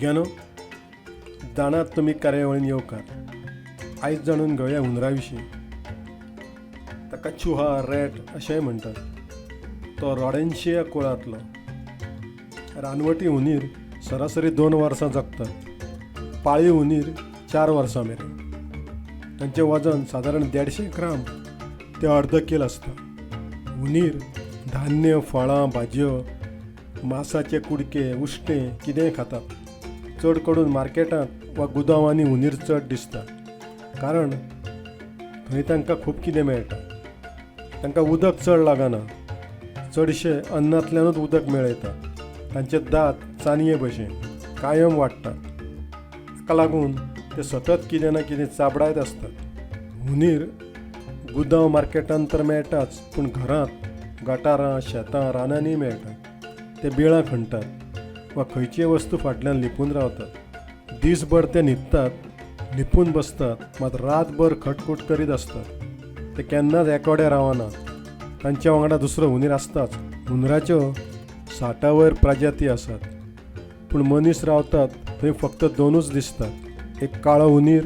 भुरग्यानो जाणात तुमी कार्यावळीन येवकार आयज जाणून घेवया हुंदरा विशीं ताका चुहा रेट अशेंय म्हणटात तो रोडेन्शिया कुळांतलो. रानवटी हुंदीर सरासरी दोन वर्सां जगतात. पाळीव हुंदीर चार वर्सां मेरेन तांचें वजन सादारण देडशे ग्राम. ते अर्द किल आसता हुंदीर धान्य फळां भाजयो मासाचे कुडके उश्टें कितेंय खातात. चड करून मार्केटांत वा गुदावांनी हुंदीर चड दिसता कारण थंय तांकां खूब कितें मेळटा. तांकां उदक चड लागना. चडशे अन्नांतल्यानूच उदक मेळयता तांचे दांत चानये भशेन कायम वाडटात ताका लागून ते सतत कितें ना कितें चाबडायत आसतात हुंदीर गुदांव मार्केटांत तर मेळटाच पूण घरांत गटारां शेतां रानांनी मेळटात. ते बिळां खणटात वा खंयचीय वस्तू फाटल्यान लिपून रावतात दीसभर ते न्हिदतात लिपून बसतात मात रातभर खटखूट करीत असतात. ते केन्नाच एकोडे रावनात तांच्या वांगडा दुसरो हुंदीर आसताच हुंदराच्यो साठा वयर प्रजाती आसात पूण मनीस रावतात थंय फक्त दोनूच दिसतात. एक काळो हुंदीर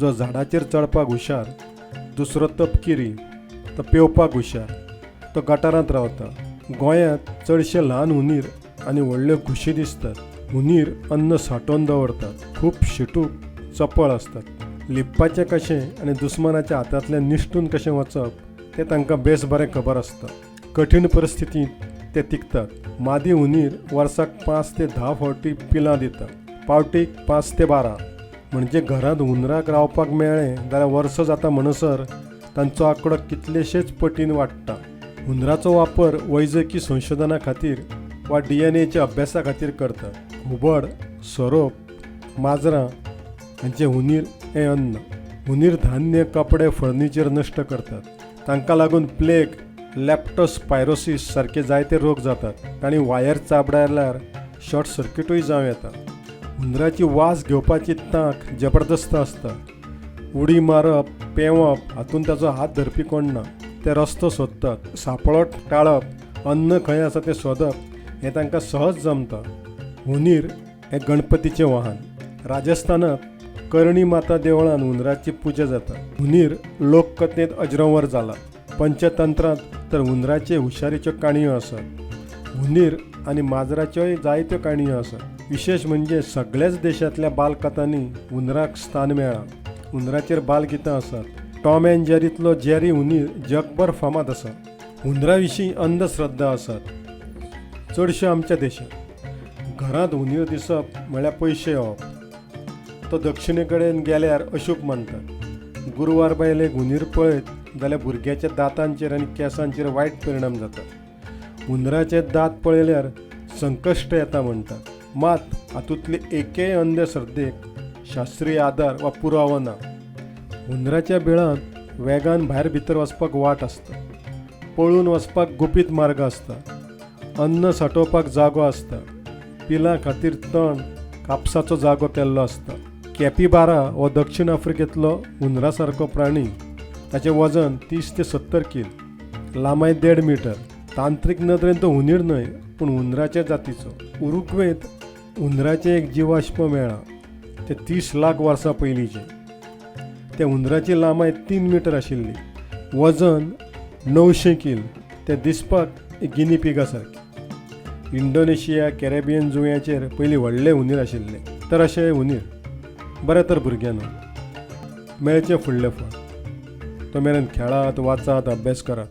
जो झाडाचेर चडपाक हुशार. दुसरो तपकिरी तो पेंवपाक हुशार. तो गटारांत रावता. गोंयांत चडशे ल्हान हुंदीर आनी व्हडल्यो खुशी दिसतात. हुंदीर अन्न सांठोवन दवरतात खूब शिटूक चपळ असतात. लिपपाचें कशें आनी दुस्मानाच्या हातांतल्यान निश्टून कशें वचप तें तांकां बेस बरें खबर आसता कठीण परिस्थितींत ते तिकतात मादी हुंदीर वर्साक पांच ते धा फावटी पिलां दिता पावटीक पांच ते बारा. म्हणजे घरांत हुंदराक रावपाक मेळ्ळें जाल्यार वर्स जाता म्हणसर तांचो आंकडो कितलेशेच पटीन वाडटा. हुंदराचो वापर वैजकी संशोधना खातीर वा डी एन एच्या अभ्यासा खातीर करतात हुबड सोरोप माजरां हांचे हुंदीर हें अन्न. हुंदीर धान्य कपडे फर्निचर नश्ट करतात. तांकां लागून प्लेग लॅप्टोस्पायरोसीस सारके जायते रोग जातात. आनी वायर चाबडायल्यार शॉर्ट सर्किटूय जावं येता. हुंदराची वास घेवपाची तांक जबरदस्त आसता उडी मारप पेंवप हातूंत ताचो हात धरपी कोण ना. ते रस्तो सोदतात. सापळो टाळप अन्न खंय आसा तें सोदप हें तांकां सहज जमता. हुंदीर हें गणपतीचें वाहन. राजस्थानांत करणी माता देवळान हुंदराची पुजा जाता. हुंदीर लोककथेंत अजरंवर जाला. पंचतंत्रांत तर हुंदराचे हुशारीच्यो काणयो आसात हुंदीर आनी माजराच्योय जायत्यो काणयो आसात विशेश म्हणजे सगळ्याच देशांतल्या बालकथांनी हुंदराक स्थान मेळ्ळा हुंदराचेर बालगितां आसात टॉम अँड जेरींतलो जेरी हुंदीर जगभर फामाद आसा हुंदरा विशीं अंधश्रद्धा आसात चडशे आमच्या देशांत. घरांत हुंदीर दिसप म्हळ्यार पयशे येवप तो दक्षिणे कडेन गेल्यार अशूभ मानतात गुरुवार बायलेक हुंदीर पळयत जाल्यार भुरग्याच्या दांतांचेर आनी केंसांचेर वायट परिणाम जाता हुंदराचे दांत पळयल्यार संकश्ट येता म्हणटात मात हातूंतले एकेय अंधश्रद्धेक शास्त्रीय आदार वा पुरावो ना. हुंदराच्या बिळांत वेगान भायर भितर वचपाक वाट आसता पळून वचपाक गुपीत मार्ग आसता अन्न साठोवपाक जागो आसता पिलां खातीर तण कापसाचो जागो केल्लो आसता कॅपिबारा हो दक्षिण आफ्रिकेंतलो हुंदरा सारको प्राणी. ताचें वजन तीस ते सत्तर कील. लांबाय देड मिटर. तांत्रीक नदरेन तो हुंदीर न्हय पूण हुंदराच्या जातीचो. उरुग्वेंत हुंदराचें एक जिवाश्म मेळ्ळा तें तीस लाख वर्सां पयलींचे त्या हुंदराची लांबाय तीन मिटर आशिल्ली. वजन णवशें कील. तें दिसपाक गिनी पिगा सारकें इंडोनेशिया कॅरेबियन जुंव्याचेर पयलीं व्हडले हुंदीर आशिल्ले. तर अशे हुंदीर बरें तर भुरग्यांना मेळचें फुडले फळ. तो मेरेन खेळात वाचात अभ्यास करात.